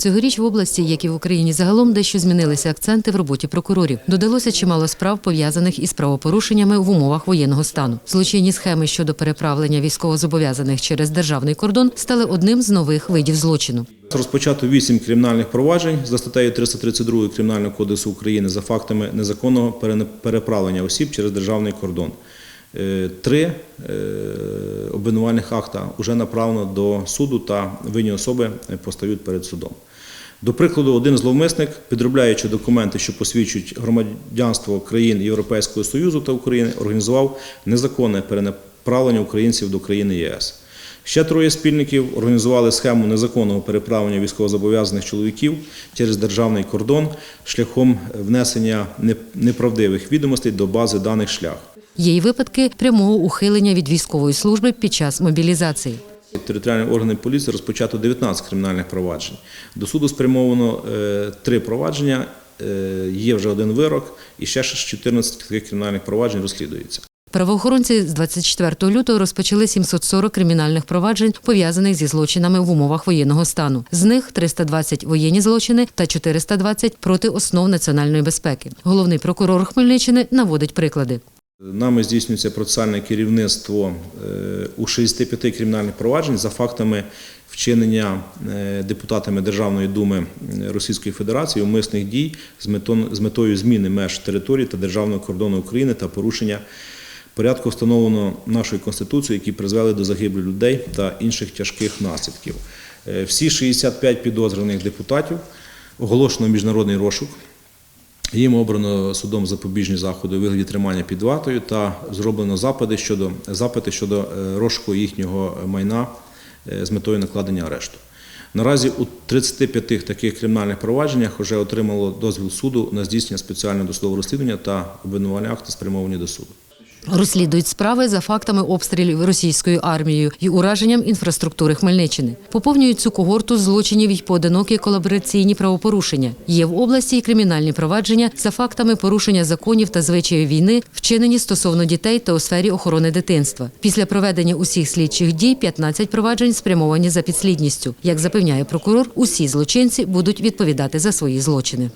Цьогоріч в області, як і в Україні загалом, дещо змінилися акценти в роботі прокурорів. Додалося чимало справ, пов'язаних із правопорушеннями в умовах воєнного стану. Злочинні схеми щодо переправлення військовозобов'язаних через державний кордон стали одним з нових видів злочину. Розпочато вісім кримінальних проваджень за статтею 332 Кримінального кодексу України за фактами незаконного переправлення осіб через державний кордон. Е, Три е, обвинувальних акта вже направлено до суду та винні особи е, постають перед судом. До прикладу, один зловмисник, підробляючи документи, що посвідчують громадянство країн Європейського Союзу та України, організував незаконне перенаправлення українців до країни ЄС. Ще троє спільників організували схему незаконного переправлення військовозобов'язаних чоловіків через державний кордон шляхом внесення неправдивих відомостей до бази даних шлях. Є й випадки прямого ухилення від військової служби під час мобілізації. Територіальні органи поліції розпочато 19 кримінальних проваджень. До суду спрямовано е, три провадження, е, є вже один вирок, і ще ж 14 таких кримінальних проваджень розслідується. Правоохоронці з 24 лютого розпочали 740 кримінальних проваджень, пов'язаних зі злочинами в умовах воєнного стану. З них 320 – воєнні злочини та 420 – проти основ національної безпеки. Головний прокурор Хмельниччини наводить приклади. Нами здійснюється процесуальне керівництво е, у 65 кримінальних проваджень за фактами вчинення е, депутатами Державної думи е, Російської Федерації умисних дій з метою зміни меж території та державного кордону України та порушення порядку, встановленого нашою Конституцією, які призвели до загибелі людей та інших тяжких наслідків. Всі 65 підозрюваних депутатів оголошено міжнародний розшук. Їм обрано судом запобіжні заходи у вигляді тримання під ватою та зроблено запити щодо, запити щодо е, розшуку їхнього майна е, з метою накладення арешту. Наразі у 35 таких кримінальних провадженнях вже отримало дозвіл суду на здійснення спеціального досудового розслідування та обвинувальні акти спрямовані до суду. Розслідують справи за фактами обстрілів російською армією і ураженням інфраструктури Хмельниччини. Поповнюють цю когорту злочинів й поодинокі колабораційні правопорушення. Є в області і кримінальні провадження за фактами порушення законів та звичаїв війни, вчинені стосовно дітей та у сфері охорони дитинства. Після проведення усіх слідчих дій 15 проваджень спрямовані за підслідністю. Як запевняє прокурор, усі злочинці будуть відповідати за свої злочини.